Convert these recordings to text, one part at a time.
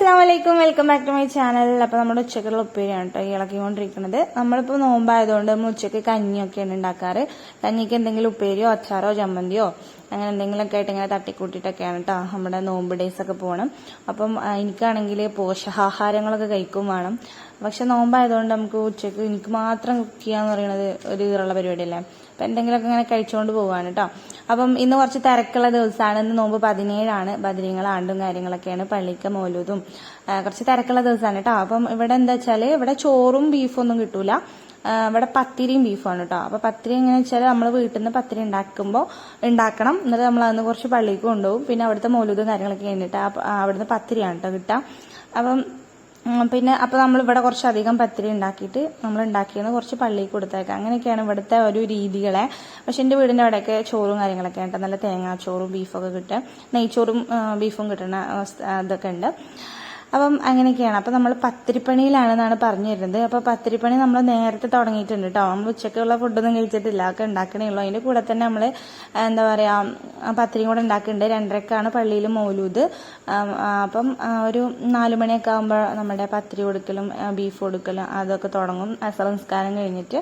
അസ്സാം വലൈക്കും welcome back to my channel. അപ്പോൾ നമ്മുടെ ഉച്ചക്കുള്ള ഉപ്പേരിയാണ് കേട്ടോ ഇളക്കിക്കൊണ്ടിരിക്കുന്നത് നമ്മളിപ്പോൾ നോമ്പായതുകൊണ്ട് നമ്മൾ ഉച്ചയ്ക്ക് കഞ്ഞിയൊക്കെയാണ് ഉണ്ടാക്കാറ് കഞ്ഞിക്ക് എന്തെങ്കിലും ഉപ്പേരിയോ അച്ചാറോ ചമ്മന്തിയോ അങ്ങനെ എന്തെങ്കിലുമൊക്കെ ആയിട്ട് ഇങ്ങനെ തട്ടിക്കൂട്ടിയിട്ടൊക്കെയാണ് കേട്ടോ നമ്മുടെ നോമ്പ് ഡേയ്സ് ഒക്കെ പോകണം അപ്പം എനിക്കാണെങ്കിൽ പോഷകാഹാരങ്ങളൊക്കെ കഴിക്കും വേണം. പക്ഷെ നോമ്പായതുകൊണ്ട് നമുക്ക് ഉച്ചയ്ക്ക് എനിക്ക് മാത്രം കുക്ക് ചെയ്യാന്ന് പറയുന്നത് ഒരു ഇതുള്ള പരിപാടിയല്ലേ. അപ്പം എന്തെങ്കിലുമൊക്കെ ഇങ്ങനെ കഴിച്ചുകൊണ്ട് പോവാണ് കേട്ടോ അപ്പം ഇന്ന് കുറച്ച് തിരക്കുള്ള ദിവസമാണ് ഇന്ന് നോമ്പ് പതിനേഴാണ്. ബദ്രീങ്ങൾ ആണ്ടും കാര്യങ്ങളൊക്കെയാണ് പള്ളിക്ക് മോലൂതും കുറച്ച് തിരക്കുള്ള ദിവസമാണ് കേട്ടോ അപ്പം ഇവിടെ എന്താ വെച്ചാൽ ഇവിടെ ചോറും ബീഫൊന്നും കിട്ടൂല. ഇവിടെ പത്തിരിയും ബീഫാണ് കേട്ടോ അപ്പൊ പത്തിരി എങ്ങനെ വെച്ചാൽ നമ്മൾ വീട്ടിൽ നിന്ന് പത്തിരി ഉണ്ടാക്കുമ്പോൾ ഉണ്ടാക്കണം. എന്നിട്ട് നമ്മൾ അന്ന് കുറച്ച് പള്ളിക്ക് കൊണ്ടുപോകും. പിന്നെ അവിടുത്തെ മോലൂതും കാര്യങ്ങളൊക്കെ കഴിഞ്ഞിട്ട് അവിടുന്ന് പത്തിരിയാണ് കേട്ടോ കിട്ടുക. അപ്പം പിന്നെ അപ്പോൾ നമ്മൾ ഇവിടെ കുറച്ച് അധികം പത്തിരി ഉണ്ടാക്കിയിട്ട് നമ്മൾ ഉണ്ടാക്കിയെന്ന് കുറച്ച് പള്ളിയിൽ കൊടുത്തേക്കാം. അങ്ങനെയൊക്കെയാണ് ഇവിടുത്തെ ഒരു രീതികളെ. പക്ഷെ എന്റെ വീടിന്റെ അവിടെയൊക്കെ ചോറും കാര്യങ്ങളൊക്കെ ഉണ്ട്. നല്ല തേങ്ങാച്ചോറും ബീഫൊക്കെ കിട്ടുക. നെയ്ച്ചോറും ബീഫും കിട്ടുന്ന ഇതൊക്കെ ഉണ്ട്. അപ്പം അങ്ങനെയൊക്കെയാണ്. അപ്പം നമ്മൾ പത്തിരിപ്പണിയിലാണെന്നാണ് പറഞ്ഞു തരുന്നത് അപ്പോൾ പത്തിരിപ്പണി നമ്മൾ നേരത്തെ തുടങ്ങിയിട്ടുണ്ട് കേട്ടോ നമ്മൾ ഉച്ചക്കുള്ള ഫുഡൊന്നും കഴിച്ചിട്ടില്ല. ഒക്കെ ഉണ്ടാക്കണേ ഉള്ളൂ അതിന്റെ കൂടെ തന്നെ നമ്മൾ എന്താ പറയുക പത്തിരിയും കൂടെ ഉണ്ടാക്കുന്നുണ്ട് രണ്ടരക്കാണ് പള്ളിയിൽ മൗലൂദ്. അപ്പം ഒരു നാല് മണിയൊക്കെ ആകുമ്പോൾ നമ്മുടെ പത്തിരി കൊടുക്കലും ബീഫ് കൊടുക്കലും അതൊക്കെ തുടങ്ങും. അസർ കഴിഞ്ഞിട്ട്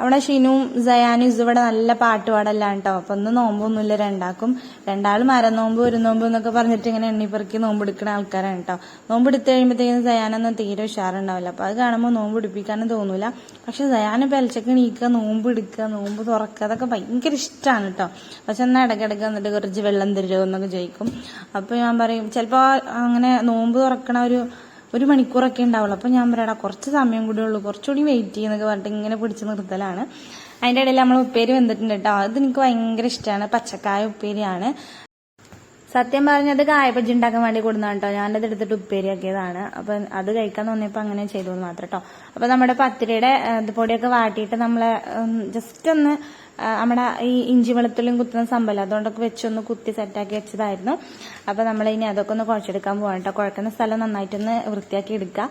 അവിടെ ഷിനുവും സയാനും ഇവിടെ നല്ല പാട്ട് പാടല്ലാണ് കേട്ടോ അപ്പൊ ഒന്ന് നോമ്പൊന്നുമില്ല രണ്ടാക്കും. രണ്ടാളും മരനോമ്പ് ഒരു നോമ്പ് എന്നൊക്കെ പറഞ്ഞിട്ട് ഇങ്ങനെ എണ്ണിപ്പെറുക്കി നോമ്പ് എടുക്കുന്ന ആൾക്കാരാണ് കേട്ടോ നോമ്പ് എടുത്തു കഴിയുമ്പോഴത്തേക്കും സയാനൊന്നും തീരെ ഉഷാറുണ്ടാവില്ല. അപ്പൊ അത് കാണുമ്പോൾ നോമ്പ് എടുപ്പിക്കാനും തോന്നൂല. പക്ഷെ സയാന് പെലച്ചക്ക് നീക്കുക നോമ്പ് എടുക്കുക നോമ്പ് തുറക്കുക അതൊക്കെ ഭയങ്കര ഇഷ്ടമാണ് കേട്ടോ പക്ഷെ എന്നാൽ ഇടയ്ക്കിടയ്ക്ക് വന്നിട്ട് കുറച്ച് വെള്ളം തരുമോ എന്നൊക്കെ ചോദിക്കും. അപ്പൊ ഞാൻ പറയും ചിലപ്പോ അങ്ങനെ നോമ്പ് തുറക്കണ ഒരു ഒരു മണിക്കൂറൊക്കെ ഉണ്ടാവുള്ളൂ. അപ്പോൾ ഞാൻ പറയാടാ കുറച്ച് സമയം കൂടെ ഉള്ളൂ. കുറച്ചുകൂടി വെയിറ്റ് ചെയ്യുന്നൊക്കെ പറഞ്ഞിട്ട് ഇങ്ങനെ പിടിച്ച് നിർത്തലാണ്. അതിന്റെ ഇടയിൽ നമ്മൾ ഉപ്പേരി വന്നിട്ടുണ്ട് കേട്ടോ. അതെനിക്ക് ഭയങ്കര ഇഷ്ടമാണ് പച്ചക്കായ ഉപ്പേരിയാണ്. സത്യം പറഞ്ഞത് കായപ്പജ്ജി ഉണ്ടാക്കാൻ വേണ്ടി കൊടുന്നതാണ് കേട്ടോ. ഞാനത് എടുത്തിട്ട് ഉപ്പേരിയാക്കിയതാണ് അപ്പൊ അത് കഴിക്കാൻ തോന്നിയപ്പോൾ അങ്ങനെ ചെയ്തു മാത്രം കേട്ടോ. അപ്പൊ നമ്മുടെ പത്തിരിയുടെ പൊടിയൊക്കെ വാട്ടിയിട്ട് നമ്മളെ ജസ്റ്റ് ഒന്ന് നമ്മുടെ ഈ ഇഞ്ചി വെളുത്തുള്ളിയും കുത്തുന്ന സംഭവം അതുകൊണ്ടൊക്കെ വെച്ചൊന്ന് കുത്തി സെറ്റാക്കി വെച്ചതായിരുന്നു. അപ്പൊ നമ്മൾ ഇനി അതൊക്കെ ഒന്ന് കുഴച്ചെടുക്കാൻ പോകാം കേട്ടോ കുഴക്കുന്ന സ്ഥലം നന്നായിട്ടൊന്ന് വൃത്തിയാക്കി എടുക്കുക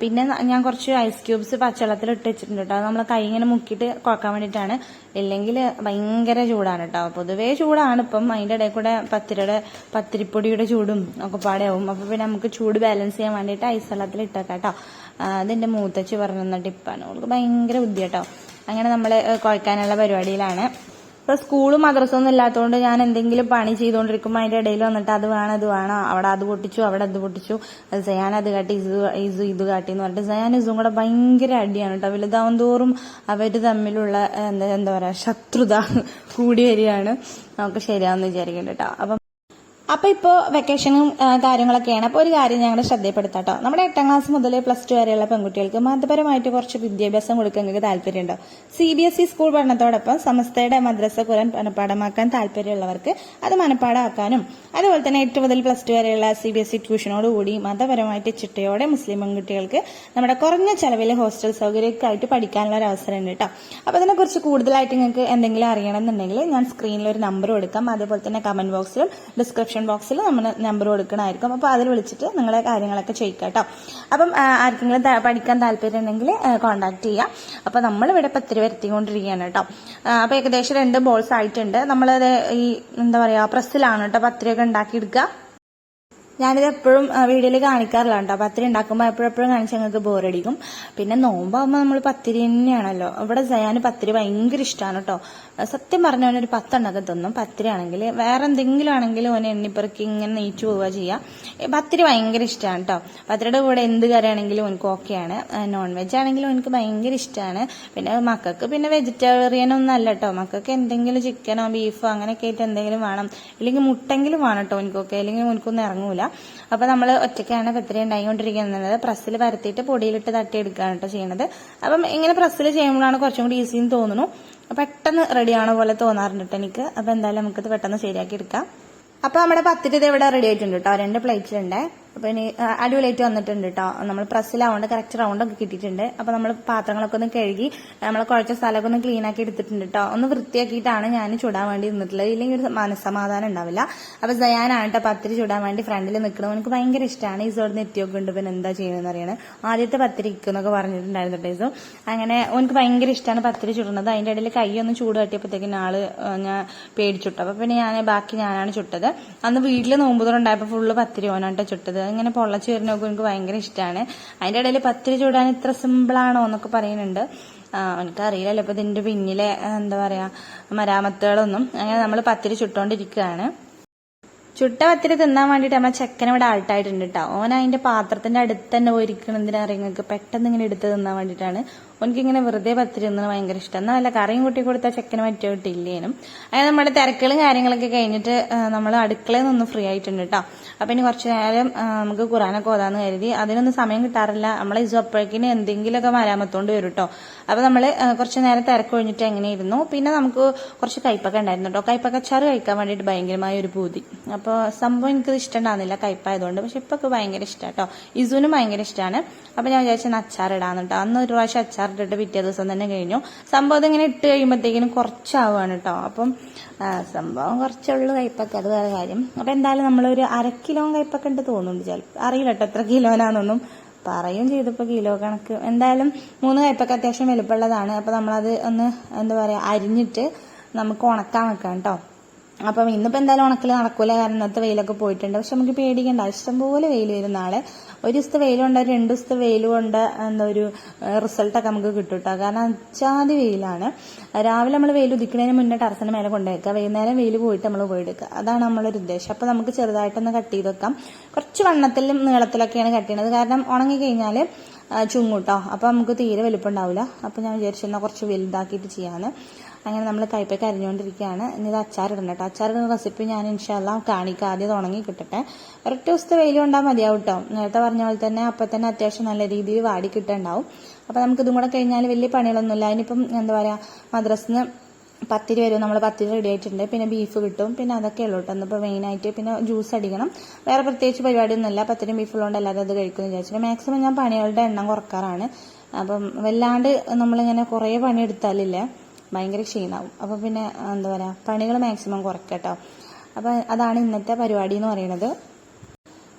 പിന്നെ ഞാൻ കുറച്ച് ഐസ് ക്യൂബ്സ് പച്ചവെള്ളത്തിൽ ഇട്ട് വെച്ചിട്ടുണ്ട് കേട്ടോ നമ്മൾ കൈ ഇങ്ങനെ മുക്കിയിട്ട് കുഴക്കാൻ വേണ്ടിയിട്ടാണ്. ഇല്ലെങ്കിൽ ഭയങ്കര ചൂടാണ് കേട്ടോ പൊതുവേ ചൂടാണ്. ഇപ്പം അതിന്റെ ഇടയിൽ കൂടെ പത്തിരിയുടെ പത്തിരിപ്പൊടിയുടെ ചൂടും ഒക്കെ പാടെയാവും. അപ്പൊ പിന്നെ നമുക്ക് ചൂട് ബാലൻസ് ചെയ്യാൻ വേണ്ടിയിട്ട് ഐസ് വെള്ളത്തിൽ ഇട്ടേക്കാം കേട്ടോ അതെന്റെ മൂത്തച്ചി പറഞ്ഞു ടിപ്പാണ് അവൾക്ക് ഭയങ്കര ബുദ്ധി കേട്ടോ അങ്ങനെ നമ്മൾ കുഴക്കാനുള്ള പരിപാടിയിലാണ്. ഇപ്പൊ സ്കൂളും മദ്രസൊന്നും ഇല്ലാത്തതുകൊണ്ട് ഞാൻ എന്തെങ്കിലും പണി ചെയ്തുകൊണ്ടിരിക്കുമ്പോൾ അതിന്റെ ഇടയിൽ വന്നിട്ട് അത് വേണം ഇത് വേണം അവിടെ അത് പൊട്ടിച്ചു അവിടെ അത് പൊട്ടിച്ചു. അത് സയാൻ അത് കാട്ടി ഇത് ഇത് ഇത് കാട്ടി എന്ന് പറഞ്ഞിട്ട് സയാൻ ഇസും കൂടെ ഭയങ്കര അടിയാണ് കേട്ടോ. വലുതാവും തോറും അവർ തമ്മിലുള്ള എന്താ എന്താ പറയാ ശത്രുത കൂടി വരികയാണ്. നമുക്ക് ശരിയാന്ന് വിചാരിക്കേണ്ട കേട്ടോ. അപ്പം അപ്പൊ ഇപ്പോ വെക്കേഷനും കാര്യങ്ങളൊക്കെയാണ്. അപ്പൊ ഒരു കാര്യം ഞങ്ങളുടെ ശ്രദ്ധയപ്പെടുത്താം കേട്ടോ നമ്മുടെ എട്ടാം ക്ലാസ് മുതൽ പ്ലസ് ടു വരെയുള്ള പെൺകുട്ടികൾക്ക് മതപരമായിട്ട് കുറച്ച് വിദ്യാഭ്യാസം കൊടുക്കാൻ നിങ്ങൾക്ക് താല്പര്യമുണ്ടോ? C B S E school പഠനത്തോടൊപ്പം സമസ്തയുടെ മദ്രസ കുരൻ മനപ്പാടമാക്കാൻ താല്പര്യമുള്ളവർക്ക് അത് മനപ്പാടമാക്കാനും അതുപോലെ തന്നെ എട്ട് മുതൽ പ്ലസ് ടു വരെയുള്ള സി ബി എസ് ഇ ട്യൂഷനോടുകൂടി മതപരമായിട്ട് ചിട്ടയോടെ മുസ്ലിം പെൺകുട്ടികൾക്ക് നമ്മുടെ കുറഞ്ഞ ചെലവിൽ ഹോസ്റ്റൽ സൗകര്യമൊക്കെ ആയിട്ട് പഠിക്കാനുള്ള ഒരു അവസരമുണ്ട് കേട്ടോ അപ്പൊ അതിനെക്കുറിച്ച് കൂടുതലായിട്ട് നിങ്ങൾക്ക് എന്തെങ്കിലും അറിയണമെന്നുണ്ടെങ്കിൽ ഞാൻ സ്ക്രീനിൽ ഒരു നമ്പർ കൊടുക്കാം. അതുപോലെ തന്നെ കമന്റ് ബോക്സിലും ഡിസ്ക്രിപ്ഷൻ ബോക്സിലും നമ്മൾ നമ്പർ കൊടുക്കണമായിരിക്കും. അപ്പോൾ അതിൽ വിളിച്ചിട്ട് നിങ്ങളെ കാര്യങ്ങളൊക്കെ ചോദിക്കാം കേട്ടോ അപ്പം ആർക്കെങ്കിലും പഠിക്കാൻ താല്പര്യം ഉണ്ടെങ്കിൽ കോൺടാക്ട് ചെയ്യാം. അപ്പോൾ നമ്മളിവിടെ പത്തിരി വരുത്തിക്കൊണ്ടിരിക്കുകയാണ് കേട്ടോ. അപ്പോൾ ഏകദേശം രണ്ട് ബോൾസ് ആയിട്ടുണ്ട്. നമ്മളത് ഈ എന്താ പറയുക പ്രസ്സിലാണ് കേട്ടോ. പത്തിരിയൊക്കെ ഉണ്ടാക്കിയെടുക്കുക. ഞാനിത് എപ്പോഴും വീഡിയോയിൽ കാണിക്കാറില്ല കേട്ടോ പത്തിരി ഉണ്ടാക്കുമ്പോൾ എപ്പോഴെപ്പോഴും കാണിച്ച് ഞങ്ങൾക്ക് ബോറടിക്കും. പിന്നെ നോമ്പാകുമ്പോൾ നമ്മൾ പത്തിരി തന്നെയാണല്ലോ. ഇവിടെ സയാന് പത്തിരി ഭയങ്കര ഇഷ്ടമാണ് കേട്ടോ സത്യം പറഞ്ഞ ഒരു പത്തെണ്ണൊക്കെ തിന്നും. പത്തിരി ആണെങ്കിൽ വേറെ എന്തെങ്കിലും ആണെങ്കിലും ഓനെ എണ്ണിപ്പെറുക്കി ഇങ്ങനെ നെയ്ച്ചു പോവുക ചെയ്യാം. പത്തിരി ഭയങ്കര ഇഷ്ടമാണ് കേട്ടോ പത്തിരിയുടെ കൂടെ എന്ത് കറിയാണെങ്കിലും എനിക്ക് ഓക്കെയാണ്. നോൺ വെജ് ആണെങ്കിലും എനിക്ക് ഭയങ്കര ഇഷ്ടമാണ് പിന്നെ മക്കൾക്ക് പിന്നെ വെജിറ്റേറിയൻ ഒന്നും അല്ല കേട്ടോ മക്കൾക്ക് എന്തെങ്കിലും ചിക്കനോ ബീഫോ അങ്ങനെയൊക്കെ ആയിട്ട് എന്തെങ്കിലും വേണം. ഇല്ലെങ്കിൽ മുട്ടെങ്കിലും വേണം കേട്ടോ എനിക്കൊക്കെ അല്ലെങ്കിൽ എനിക്കൊന്നും ഇറങ്ങൂല. അപ്പൊ നമ്മൾ ഒറ്റയ്ക്കാണ് പത്തിരി ഉണ്ടായിക്കൊണ്ടിരിക്കുന്നത്. പ്രസ്സിൽ പരത്തിയിട്ട് പൊടിയിലിട്ട് തട്ടിയെടുക്കുകയാണ് കേട്ടോ ചെയ്യണത്. അപ്പം ഇങ്ങനെ പ്രസ്സിൽ ചെയ്യുമ്പോഴാണ് കുറച്ചും കൂടി ഈസി തോന്നുന്നു. പെട്ടെന്ന് റെഡി ആവണ പോലെ തോന്നാറുണ്ട് കേട്ടോ എനിക്ക്. അപ്പൊ എന്തായാലും നമുക്കത് പെട്ടെന്ന് ശരിയാക്കി എടുക്കാം. അപ്പൊ നമ്മുടെ പത്തിരി ഇത് ഇവിടെ റെഡി ആയിട്ടുണ്ട് കേട്ടോ രണ്ട് പ്ലേറ്റിലുണ്ട് അപ്പൊ ഇനി അടിപൊളിയായിട്ട് വന്നിട്ടുണ്ട് കേട്ടോ നമ്മൾ പ്രസ്സിലാവുകൊണ്ട് കറക്റ്റ് റൗണ്ടൊക്കെ കിട്ടിയിട്ടുണ്ട്. അപ്പോൾ നമ്മൾ പാത്രങ്ങളൊക്കെ ഒന്ന് കഴുകി നമ്മൾ കുഴച്ച സ്ഥലമൊക്കെ ഒന്ന് ക്ലീൻ ആക്കി എടുത്തിട്ടുണ്ട് കേട്ടോ ഒന്ന് വൃത്തിയാക്കിയിട്ടാണ് ഞാൻ ചുടാൻ വേണ്ടി നിന്നിട്ടുള്ളത്. ഇല്ലെങ്കിൽ ഒരു മനസ്സമാധാനം ഉണ്ടാവില്ല. അപ്പോൾ സയാനാണ് കേട്ടോ പത്തിരി ചുടാൻ വേണ്ടി ഫ്രണ്ടിൽ നിൽക്കുന്നത് എനിക്ക് ഭയങ്കര ഇഷ്ടമാണ് ഈ സോഡ് നെറ്റിയൊക്കെ ഉണ്ട്. പിന്നെ എന്താ ചെയ്യണമെന്ന് അറിയണത് ആദ്യത്തെ പത്തിരി ഇരിക്കുന്നൊക്കെ പറഞ്ഞിട്ടുണ്ടായിരുന്നു കേട്ടോ അങ്ങനെ എനിക്ക് ഭയങ്കര ഇഷ്ടമാണ് പത്തിരി ചുടുന്നത്. അതിന്റെ ഇടയിൽ കൈ ഒന്ന് ചൂട് കട്ടിയപ്പോഴത്തേക്കും ആൾ ഞാൻ പേടിച്ചുട്ടു അപ്പോൾ പിന്നെ ഞാൻ ബാക്കി ഞാനാണ് ചുട്ടത്. അന്ന് വീട്ടിൽ നോമ്പ് തുറണ്ടായപ്പോ ഫുള്ള് പത്തിരി ഓനാട്ടോ ചുട്ടത്. ഇങ്ങനെ പൊള്ളച്ച് വരുന്നൊക്കെ എനിക്ക് ഭയങ്കര ഇഷ്ടമാണ് അതിന്റെ ഇടയിൽ പത്തിരി ചൂടാൻ ഇത്ര സിമ്പിളാണോ എന്നൊക്കെ പറയുന്നുണ്ട്. എനിക്കറിയില്ലല്ലോ ഇപ്പം ഇതിന്റെ പിന്നിലെ എന്താ പറയുക മരാമത്തുകളൊന്നും അങ്ങനെ നമ്മൾ പത്തിരി ചുട്ടുകൊണ്ടിരിക്കുകയാണ് ചുട്ട പത്തിരി തിന്നാൻ വേണ്ടിയിട്ട് നമ്മൾ ചെക്കൻ ഇവിടെ ആൾട്ടായിട്ടുണ്ട് കേട്ടോ ഓൻ അതിന്റെ പാത്രത്തിന്റെ അടുത്ത് തന്നെ പോയിരിക്കണം എന്തിനാ അറിയുങ്ങൾക്ക് പെട്ടെന്ന് ഇങ്ങനെ എടുത്ത് തിന്നാൻ വേണ്ടിയിട്ടാണ്. ഓനിക്ക് ഇങ്ങനെ വെറുതെ പത്തിരി തിന്നത് ഭയങ്കര ഇഷ്ടം. എന്നാൽ നല്ല കറിയും കൂട്ടി കൊടുത്താൽ ചെക്കന് പറ്റിയ കിട്ടില്ലേനും അതായത് നമ്മുടെ തിരക്കുകളും കാര്യങ്ങളൊക്കെ കഴിഞ്ഞിട്ട് നമ്മൾ അടുക്കളയിൽ നിന്ന് ഫ്രീ ആയിട്ടുണ്ട് കേട്ടോ അപ്പൊ ഇനി കുറച്ച് നേരം നമുക്ക് ഖുറാനൊക്കെ ഓതാന്ന് കരുതി. അതിനൊന്നും സമയം കിട്ടാറില്ല. നമ്മളെ ഇസു അപ്പോഴേക്കിന് എന്തെങ്കിലുമൊക്കെ മരാമത്തോണ്ട് വരും കേട്ടോ അപ്പൊ നമ്മൾ കുറച്ച് നേരം തിരക്ക് കഴിഞ്ഞിട്ട് എങ്ങനെ ഇരുന്നു പിന്നെ നമുക്ക് കുറച്ച് കയ്പൊക്കെ ഉണ്ടായിരുന്നു കേട്ടോ കയ്പക്കച്ചാറ് കഴിക്കാൻ വേണ്ടിയിട്ട് ഭയങ്കരമായ ഒരു പൂതി. അപ്പോൾ സംഭവം എനിക്കത് ഇഷ്ടമുണ്ടാകുന്നില്ല കയ്പായതുകൊണ്ട്. പക്ഷെ ഇപ്പൊ ഭയങ്കര ഇഷ്ടമാണ് കേട്ടോ ഇസുവിനും ഭയങ്കര ഇഷ്ടമാണ് അപ്പൊ ഞാൻ വിചാരിച്ചാൽ അച്ചാർ ഇടാന്ന് കേട്ടോ അന്ന് ഒരു പ്രാവശ്യം അച്ചാർ ഇട്ടിട്ട് പിറ്റേ ദിവസം തന്നെ കഴിഞ്ഞു. സംഭവം ഇതിങ്ങനെ ഇട്ട് കഴിയുമ്പോഴത്തേക്കിനും കുറച്ചാവുകയാണ് കേട്ടോ അപ്പം സംഭവം കുറച്ചുള്ളൂ കയ്പ്പൊക്കെ അത് വേറെ കാര്യം. അപ്പൊ എന്തായാലും നമ്മളൊരു അര കിലോ കയ്പ്പൊക്കെ ഉണ്ട് തോന്നുന്നുണ്ട് ചിലപ്പോൾ അറിയില്ല കേട്ടോ എത്ര കിലോനാണെന്നൊന്നും പറയും ചെയ്തപ്പോൾ കിലോ കണക്ക്. എന്തായാലും മൂന്ന് കയ്പ്പൊക്കെ അത്യാവശ്യം വലുപ്പമുള്ളതാണ് അപ്പൊ നമ്മളത് ഒന്ന് എന്താ പറയാ അരിഞ്ഞിട്ട് നമുക്ക് ഉണക്കാൻ വെക്കാം കേട്ടോ അപ്പം ഇന്നിപ്പോൾ എന്തായാലും ഉണക്കൽ നടക്കൂല. കാരണം ഇന്നത്തെ വെയിലൊക്കെ പോയിട്ടുണ്ട്. പക്ഷെ നമുക്ക് പേടിക്കേണ്ട. ഇഷ്ടംപോലെ വെയിൽ വരും നാളെ. ഒരു ദിവസത്തെ വെയിലുണ്ട് ഒരു രണ്ട് ദിവസത്തെ കൊണ്ട് എന്താ ഒരു റിസൾട്ടൊക്കെ നമുക്ക് കിട്ടും കേട്ടോ കാരണം അച്ചാതി വെയിലാണ്. രാവിലെ നമ്മൾ വെയിൽ ഉദിക്കുന്നതിന് മുന്നേ ടെറസിന് മേലെ കൊണ്ടുവയ്ക്കുക വൈകുന്നേരം വെയിൽ പോയിട്ട് നമ്മൾ പോയെടുക്കുക അതാണ് നമ്മളൊരു ഉദ്ദേശം. അപ്പോൾ നമുക്ക് ചെറുതായിട്ടൊന്ന് കട്ട് ചെയ്ത് വെക്കാം. കുറച്ച് വണ്ണത്തിലും നീളത്തിലൊക്കെയാണ് കട്ട് കാരണം ഉണങ്ങി കഴിഞ്ഞാൽ ചുങ്ങൂട്ടോ. അപ്പോൾ നമുക്ക് തീരെ വലുപ്പം ഉണ്ടാവില്ല അപ്പോൾ ഞാൻ വിചാരിച്ചിരുന്ന കുറച്ച് വലുതാക്കിയിട്ട് ചെയ്യാന്ന്. അങ്ങനെ നമ്മൾ കയ്പയ്ക്ക് അരിഞ്ഞുകൊണ്ടിരിക്കുകയാണ് ഇനി ഇത് അച്ചാറിടണം കേട്ടോ. അച്ചാറിടുന്ന റെസിപ്പി ഞാൻ ഇൻഷാല്ല കാണിക്കുക ആദ്യം തുടങ്ങി കിട്ടട്ടെ. ഒരൊറ്റ ദിവസത്തെ വെയിൽ കൊണ്ടാൽ മതിയാവും കേട്ടോ നേരത്തെ പറഞ്ഞ പോലെ തന്നെ അപ്പം തന്നെ അത്യാവശ്യം നല്ല രീതിയിൽ വാടി കിട്ടുന്നുണ്ടാവും അപ്പം നമുക്ക് ഇതും കൂടെ കഴിഞ്ഞാൽ വലിയ പണികളൊന്നുമില്ല. അതിനിപ്പം എന്താ പറയുക മദ്രസിന് പത്തിരി വരും. നമ്മൾ പത്തിരി റെഡി ആയിട്ടുണ്ട്. പിന്നെ ബീഫ് കിട്ടും. പിന്നെ അതൊക്കെ ഉള്ളൂ കേട്ടോ ഇപ്പോൾ മെയിനായിട്ട് പിന്നെ ജ്യൂസ് അടിക്കണം. വേറെ പ്രത്യേകിച്ച് പരിപാടിയൊന്നുമില്ല. പത്തിരിയും ബീഫുള്ളതുകൊണ്ട് അല്ലാതെ അത് കഴിക്കുമെന്ന് വിചാരിച്ചിട്ട്. മാക്സിമം ഞാൻ പണികളുടെ എണ്ണം കുറക്കാറാണ്. അപ്പം വല്ലാണ്ട് നമ്മളിങ്ങനെ കുറേ പണി എടുത്താലില്ലേ ഭയങ്കര ക്ഷീണാവും. അപ്പോൾ പിന്നെ എന്താ പറയുക പണികൾ മാക്സിമം കുറയ്ക്കട്ടോ അപ്പോൾ അതാണ് ഇന്നത്തെ പരിപാടി എന്ന് പറയുന്നത്.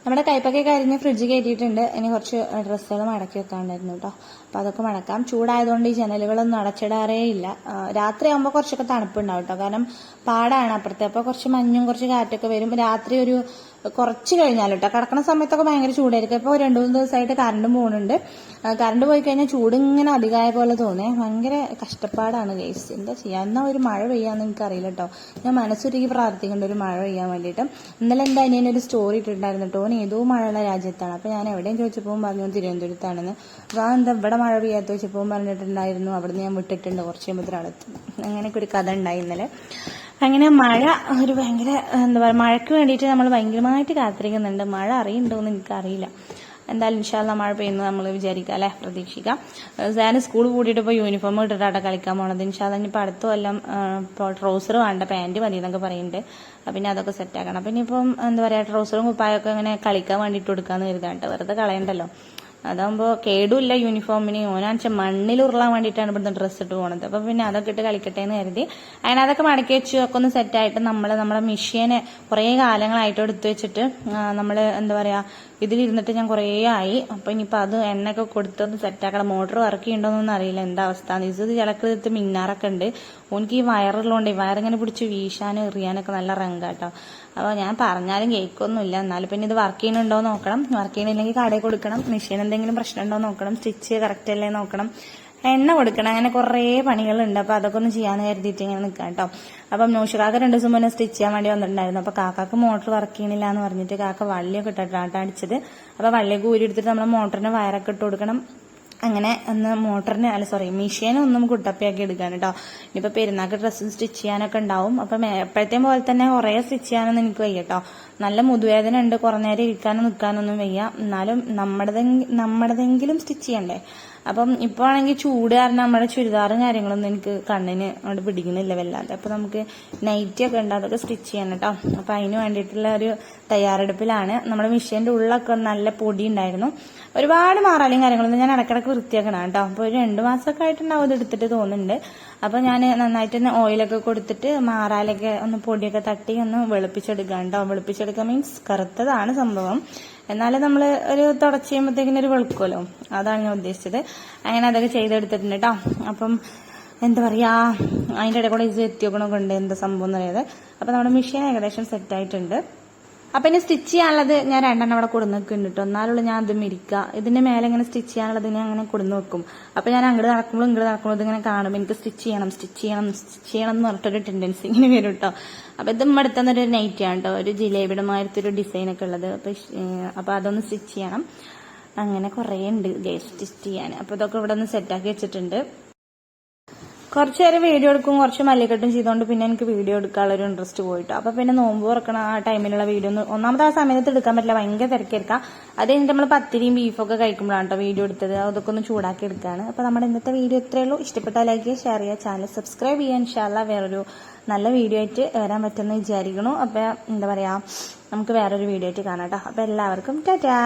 നമ്മുടെ കൈപ്പൊക്കെ കരിഞ്ഞ് ഫ്രിഡ്ജ് കയറ്റിയിട്ടുണ്ട് ഇനി കുറച്ച് ഡ്രസ്സുകൾ മടക്കി വെക്കാണ്ടായിരുന്നു കേട്ടോ അപ്പം അതൊക്കെ മടക്കാം. ചൂടായതുകൊണ്ട് ഈ ജനലുകളൊന്നും അടച്ചിടാറേ ഇല്ല. രാത്രിയാകുമ്പോൾ കുറച്ചൊക്കെ തണുപ്പുണ്ടാവും കേട്ടോ കാരണം പാടാണ് അപ്പുറത്തെ. അപ്പോൾ കുറച്ച് മഞ്ഞും കുറച്ച് കാറ്റൊക്കെ വരും. രാത്രി ഒരു കുറച്ച് കഴിഞ്ഞാൽ കേട്ടോ കിടക്കുന്ന സമയത്തൊക്കെ ഭയങ്കര ചൂടായിരിക്കും. ഇപ്പോൾ രണ്ട് മൂന്ന് ദിവസമായിട്ട് കറണ്ട് പോകുന്നുണ്ട് കറണ്ട് പോയി കഴിഞ്ഞാൽ ചൂട് ഇങ്ങനെ അധികമായ പോലെ തോന്നേ. ഭയങ്കര കഷ്ടപ്പാടാണ് കേസ് എന്താ ചെയ്യാ? എന്നാ ഒരു മഴ പെയ്യാന്ന് എനിക്ക് അറിയില്ല കേട്ടോ ഞാൻ മനസ്സൊരുക്കി പ്രാർത്ഥിക്കേണ്ട ഒരു മഴ പെയ്യാൻ വേണ്ടിയിട്ട് ഇന്നലെ എന്താ അനിയൻ ഒരു സ്റ്റോറി ഇട്ടിട്ടുണ്ടായിരുന്നു കേട്ടോ ഏതോ മഴയുള്ള രാജ്യത്താണ്. അപ്പോൾ ഞാൻ എവിടെയും ചോദിച്ചപ്പോൾ പറഞ്ഞു തിരുവനന്തപുരത്താണെന്ന്. അപ്പോൾ എന്താ ഇവിടെ മഴ പെയ്യാത്ത ചോദിച്ചപ്പോൾ പറഞ്ഞിട്ടുണ്ടായിരുന്നു. അവിടെ നിന്ന് ഞാൻ വിട്ടിട്ടുണ്ട്. കുറച്ച് കഴിയുമ്പോഴത്തേക്കും അങ്ങനെയൊക്കെ ഒരു കഥ ഉണ്ടായി ഇന്നലെ. അങ്ങനെ മഴ ഒരു ഭയങ്കര എന്താ പറയുക മഴയ്ക്ക് വേണ്ടിയിട്ട് നമ്മൾ ഭയങ്കരമായിട്ട് കാത്തിരിക്കുന്നുണ്ട്. മഴ അറിയുന്നുണ്ടോ എന്ന് എനിക്കറിയില്ല. എന്തായാലും ഇൻഷാല്ല മഴ പെയ്യുന്നത് നമ്മൾ വിചാരിക്കാം അല്ലേ? പ്രതീക്ഷിക്കാം. ഞാൻ സ്കൂൾ കൂടിയിട്ട് ഇപ്പോൾ യൂണിഫോം ഇട്ടിട്ടാണ് കളിക്കാൻ പോണത്. ഇൻഷാല്ല ഇനിയിപ്പോൾ അടുത്ത കൊല്ലം ഇപ്പോൾ ട്രൗസർ വേണ്ട പാന്റ് മതി എന്നൊക്കെ പറയുന്നുണ്ട് പിന്നെ അതൊക്കെ സെറ്റ് ആക്കണം. പിന്നെ ഇനിയിപ്പം എന്താ പറയുക ട്രൗസറും കുപ്പായൊക്കെ ഇങ്ങനെ കളിക്കാൻ വേണ്ടിയിട്ട് കൊടുക്കാമെന്ന് കരുതാണ്ട് വെറുതെ കളയണ്ടല്ലോ. അതാകുമ്പോൾ കേടുമില്ല യൂണിഫോമിന് ഓനാച്ച മണ്ണിൽ ഉരുളാൻ വേണ്ടിയിട്ടാണ് ഇവിടുന്ന് ഡ്രസ്സ് ഇട്ട് പോണത്. അപ്പം പിന്നെ അതൊക്കെ ഇട്ട് കളിക്കട്ടെ എന്ന് കരുതി. അങ്ങനെ അതൊക്കെ മടക്കി വെച്ച് ഒക്കെ ഒന്ന് സെറ്റായിട്ട് നമ്മൾ നമ്മുടെ മെഷീനെ കുറേ കാലങ്ങളായിട്ട് എടുത്തു വെച്ചിട്ട് നമ്മൾ എന്താ പറയുക ഇതിലിരുന്നിട്ട് ഞാൻ കുറേ ആയി. അപ്പം ഇനിയിപ്പോൾ അത് എണ്ണയൊക്കെ കൊടുത്തൊന്ന് സെറ്റാക്കണം മോട്ടർ വർക്ക് ചെയ്യണ്ടോന്നൊന്നും അറിയില്ല. എന്താ അവസ്ഥ? ഇത് ചിലക്കടുത്ത് മിന്നാറൊക്കെ ഉണ്ട്. ഓനിക്ക് ഈ വയറുള്ളതുകൊണ്ട് വയറിങ്ങനെ പിടിച്ച് വീശാനും എറിയാനൊക്കെ നല്ല റങ്കാട്ടോ അപ്പോൾ ഞാൻ പറഞ്ഞാലും കേൾക്കൊന്നുമില്ല എന്നാലും പിന്നെ ഇത് വർക്ക് ചെയ്യുന്നുണ്ടോ നോക്കണം. വർക്ക് ചെയ്യണില്ലെങ്കിൽ കടയിൽ കൊടുക്കണം. മെഷീൻ എന്തെങ്കിലും പ്രശ്നം ഉണ്ടോ നോക്കണം. സ്റ്റിച്ച് കറക്റ്റ് അല്ലേ നോക്കണം. എണ്ണ കൊടുക്കണം. അങ്ങനെ കുറേ പണികളുണ്ട്. അപ്പോൾ അതൊക്കെ ഒന്ന് ചെയ്യാന്ന് കരുതിയിട്ട് ഇങ്ങനെ നിൽക്കാം കേട്ടോ അപ്പം നോഷിക്കാക്ക രണ്ട് ദിവസം മുന്നേ സ്റ്റിച്ച് ചെയ്യാൻ വേണ്ടി വന്നിട്ടുണ്ടായിരുന്നു. അപ്പോൾ കാക്കാക്ക് മോട്ടർ വർക്ക് ചെയ്യണില്ല എന്ന് പറഞ്ഞിട്ട് കാക്ക വള്ളിയൊക്കെ ഇട്ടിട്ടാണ് അടിച്ചത്. അപ്പോൾ വള്ളിയൊക്കെ ഊരി എടുത്തിട്ട് നമ്മൾ മോട്ടറിന് വയറൊക്കെ ഇട്ട് കൊടുക്കണം. അങ്ങനെ ഒന്ന് മോട്ടറിന് അല്ല സോറി മെഷീനെ ഒന്നും കുട്ടപ്പയാക്കി എടുക്കാൻ കേട്ടോ ഇനിയിപ്പോൾ പെരുന്നാൾക്ക് ഡ്രസ്സ് സ്റ്റിച്ച് ചെയ്യാനൊക്കെ ഉണ്ടാവും. അപ്പം എപ്പോഴത്തെയും പോലെ തന്നെ കുറേ സ്റ്റിച്ച് ചെയ്യാനൊന്നും എനിക്ക് വയ്യ കേട്ടോ നല്ല മുതുവേദന ഉണ്ട് കുറേ നേരം ഇരിക്കാനും നിൽക്കാനൊന്നും വയ്യ. എന്നാലും നമ്മുടെ നമ്മുടെതെങ്കിലും സ്റ്റിച്ച് ചെയ്യണ്ടേ? അപ്പം ഇപ്പോൾ ആണെങ്കിൽ ചൂട് കാരണം നമ്മുടെ ചുരിദാറും കാര്യങ്ങളൊന്നും എനിക്ക് കണ്ണിന് അവിടെ പിടിക്കുന്നില്ല വല്ലാതെ. അപ്പോൾ നമുക്ക് നൈറ്റി ഒക്കെ ഉണ്ട് അതൊക്കെ സ്റ്റിച്ച് ചെയ്യണം കേട്ടോ അപ്പോൾ അതിന് വേണ്ടിയിട്ടുള്ള ഒരു തയ്യാറെടുപ്പിലാണ്. നമ്മുടെ മെഷീന്റെ ഉള്ളൊക്കെ നല്ല പൊടി ഉണ്ടായിരുന്നു. ഒരുപാട് മാറാലും കാര്യങ്ങളൊന്നും ഞാൻ ഇടക്കിടക്ക് വൃത്തിയാക്കണം കേട്ടോ അപ്പോൾ ഒരു രണ്ട് മാസമൊക്കെ ആയിട്ടുണ്ടാവും അത് എടുത്തിട്ട് തോന്നുന്നുണ്ട്. അപ്പോൾ ഞാൻ നന്നായിട്ട് തന്നെ ഓയിലൊക്കെ കൊടുത്തിട്ട് മാറാലൊക്കെ ഒന്ന് പൊടിയൊക്കെ തട്ടി ഒന്ന് വെളുപ്പിച്ചെടുക്കാം കേട്ടോ വെളുപ്പിച്ചെടുക്കുക മീൻസ് കറുത്തതാണ് സംഭവം. എന്നാലും നമ്മൾ ഒരു തുടച്ച് ചെയ്യുമ്പോഴത്തേക്കിനും ഒരു വെളുക്കുമല്ലോ. അതാണ് ഞാൻ ഉദ്ദേശിച്ചത്. അങ്ങനെ അതൊക്കെ ചെയ്തെടുത്തിട്ടുണ്ട് കേട്ടോ അപ്പം എന്താ പറയാ അതിന്റെ ഇടയിൽ കൂടെ ഇത് എത്തിയോക്കണമൊക്കെ ഉണ്ട് എന്താ സംഭവം എന്ന് പറയുന്നത് അപ്പം നമ്മുടെ മെഷീൻ ഏകദേശം സെറ്റ് ആയിട്ടുണ്ട്. അപ്പം ഇനി സ്റ്റിച്ച് ചെയ്യാനുള്ളത് ഞാൻ രണ്ടെണ്ണം അവിടെ കൊടുന്ന് വെക്കുന്നുണ്ട് കേട്ടോ എന്നാലുള്ള ഞാൻ അതും ഇരിക്കുക ഇതിന്റെ മേലെ ഇങ്ങനെ സ്റ്റിച്ച് ചെയ്യാനുള്ളത് ഞാൻ അങ്ങനെ കൊടുന്ന് വെക്കും. അപ്പൊ ഞാൻ അങ്ങോട്ട് നടക്കുമ്പോൾ ഇങ്ങോട്ട് നടക്കുമ്പോൾ ഇതിങ്ങനെ കാണും. എനിക്ക് സ്റ്റിച്ച് ചെയ്യണം സ്റ്റിച്ച് ചെയ്യണം സ്റ്റിച്ച് ചെയ്യണം എന്ന് പറഞ്ഞിട്ടൊരു ടെൻഡൻസി ഇങ്ങനെ വരും കേട്ടോ അപ്പം ഇത് നൈറ്റ് ആണ് കേട്ടോ ഒരു ജിലേബിയുടെ ഡിസൈൻ ഡിസൈനൊക്കെ ഉള്ളത്. അപ്പൊ അപ്പൊ അതൊന്ന് സ്റ്റിച്ച് ചെയ്യണം. അങ്ങനെ കുറേ ഉണ്ട് സ്റ്റിച്ച് ചെയ്യാൻ. അപ്പൊ ഇതൊക്കെ ഇവിടെ ഒന്ന് സെറ്റാക്കി വെച്ചിട്ടുണ്ട്. കുറച്ച് നേരം വീഡിയോ എടുക്കും കുറച്ച് മല്ലിക്കെട്ടും ചെയ്തുകൊണ്ട് പിന്നെ എനിക്ക് വീഡിയോ എടുക്കാനുള്ള ഒരു ഇൻട്രസ്റ്റ് പോയിട്ട്. അപ്പൊ പിന്നെ നോമ്പ് തുറക്കണ ആ ടൈമിലുള്ള വീഡിയോ ഒന്നും ഒന്നാമത്തെ ആ സമയത്ത് എടുക്കാൻ പറ്റില്ല ഭയങ്കര തിരക്കെടുക്കാം അത് കഴിഞ്ഞിട്ട് നമ്മൾ പത്തിരിയും ബീഫൊക്കെ കഴിക്കുമ്പോഴാണ് കേട്ടോ വീഡിയോ എടുത്തത്. അതൊക്കെ ഒന്ന് ചൂടാക്കി എടുക്കുകയാണ് അപ്പൊ നമ്മുടെ ഇന്നത്തെ വീഡിയോ ഇത്രയേ ഉള്ളൂ. ഇഷ്ടപ്പെട്ടാൽ ലൈക്ക് ഷെയർ ചെയ്യുക ചാനൽ സബ്സ്ക്രൈബ് ചെയ്യുക. ഇൻഷാല്ല വേറൊരു നല്ല വീഡിയോ ആയിട്ട് വരാൻ പറ്റുമെന്ന് വിചാരിക്കണു അപ്പൊ എന്താ പറയാ നമുക്ക് വേറൊരു വീഡിയോ ആയിട്ട് കാണാം കേട്ടോ അപ്പൊ എല്ലാവർക്കും ടാറ്റാ.